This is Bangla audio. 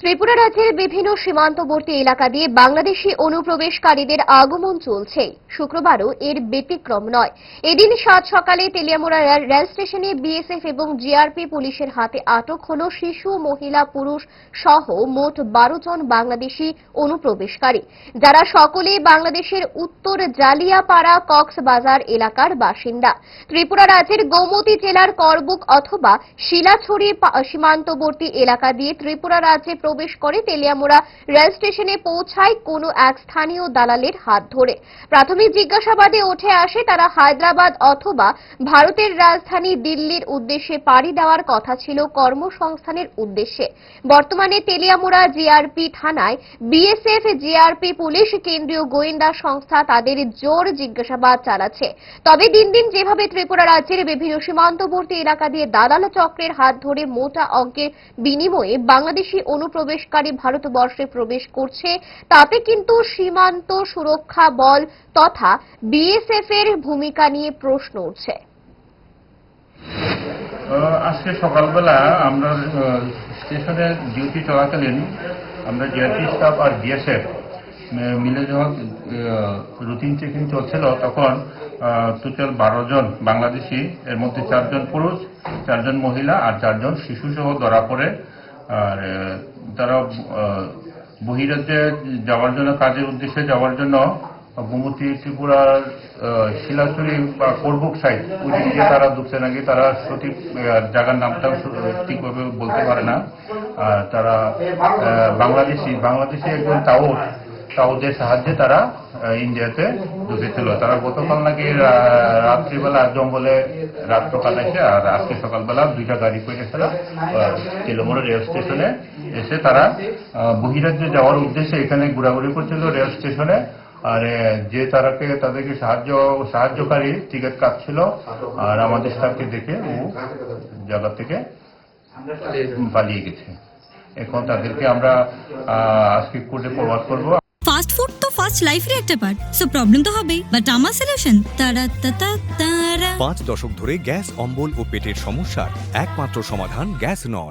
ত্রিপুরা রাজ্যের বিভিন্ন সীমান্তবর্তী এলাকা দিয়ে বাংলাদেশি অনুপ্রবেশকারীদের আগমন চলছে। শুক্রবারও এর ব্যতিক্রম নয়। এদিন সাত সকালে তেলিয়ামুড়া রেল স্টেশনে বিএসএফ এবং জিআরপি পুলিশের হাতে আটক হল শিশু, মহিলা, পুরুষ সহ মোট বারো জন বাংলাদেশি অনুপ্রবেশকারী, যারা সকলেই বাংলাদেশের উত্তর জালিয়াপাড়া কক্সবাজার এলাকার বাসিন্দা। ত্রিপুরা রাজ্যের গোমতী জেলার করবুক অথবা শিলাছড়ি সীমান্তবর্তী এলাকা দিয়ে ত্রিপুরা রাজ্যে প্রবেশ করে তেলিয়ামুড়া রেল স্টেশনে পৌঁছায় কোনো এক স্থানীয় দালালের হাত ধরে। প্রাথমিক জিজ্ঞাসাবাদে উঠে আসে তারা হায়দ্রাবাদ অথবা ভারতের রাজধানী দিল্লির উদ্দেশ্যে পাড়ি দেওয়ার কথা ছিল কর্মসংস্থানের উদ্দেশ্যে। বর্তমানে তেলিয়ামুড়া জিআরপি থানায় বিএসএফ জিআরপি পুলিশ কেন্দ্রীয় গোয়েন্দা সংস্থা তাদের জোর জিজ্ঞাসাবাদ চালাচ্ছে। তবে দিন দিন যেভাবে ত্রিপুরা রাজ্যের বিভিন্ন সীমান্তবর্তী এলাকা দিয়ে দালাল চক্রের হাত ধরে মোটা অঙ্কের বিনিময়ে বাংলাদেশি অনুপ্রবেশকারী ভারতবর্ষে প্রবেশ করছে। তাতে কিন্তু সীমান্ত সুরক্ষা বল তথা বিএসএফ এর ভূমিকা নিয়ে প্রশ্ন উঠছে। আজকে সকালবেলা আমরা স্টেশনে ডিউটি চলাকালীন আমরা জিআরপি স্টাফ আর বিএসএফ মিলে যখন রুটিন চেকিং চলছিল, তখন টোটাল বারো জন বাংলাদেশি, এর মধ্যে চারজন পুরুষ, চারজন মহিলা আর চারজন শিশু সহ ধরা পড়ে। আর তারা বহিরাজ্যে যাওয়ার জন্য, কাজের উদ্দেশ্যে যাওয়ার জন্য, গোমতী ত্রিপুরার শিলাচুরি বা করবুক সাইড ওই দিক তারা ঢুকছে নাকি, তারা সঠিক জায়গার নামটাও ঠিকভাবে বলতে পারে না। আর তারা বাংলাদেশি বাংলাদেশি একজন তাও তাওদের সাহায্যে তারা ইন্ডিয়াতে ঢুকেছিল তারা গতকাল নাকি রাত্রিবেলা জঙ্গলে রাত্র কাটাইছে আর আজকে সকালবেলা দুইটা গাড়ি করে তারা তেলমোড়া রেল স্টেশনে এসে তারা বহিরাজ্যে যাওয়ার উদ্দেশ্যে এখানে ঘোরাঘুরি করছিল রেল স্টেশনে। আর যে তারাকে, তাদেরকে সাহায্য, সাহায্যকারী টিকিট কাটছিল আর আমাদের স্টাফকে দেখে ও জায়গা থেকে পালিয়ে গেছে। এখন তাদেরকে আমরা আজকে কোর্টে ফরওয়ার্ড করব। ফুড লাইফের একটা পার্ট সো প্রবলেম তো হবেই। বাট আমার সলিউশন তারা তারা। পাঁচ দশক ধরে গ্যাস, অম্বল ও পেটের সমস্যার একমাত্র সমাধান গ্যাস নল।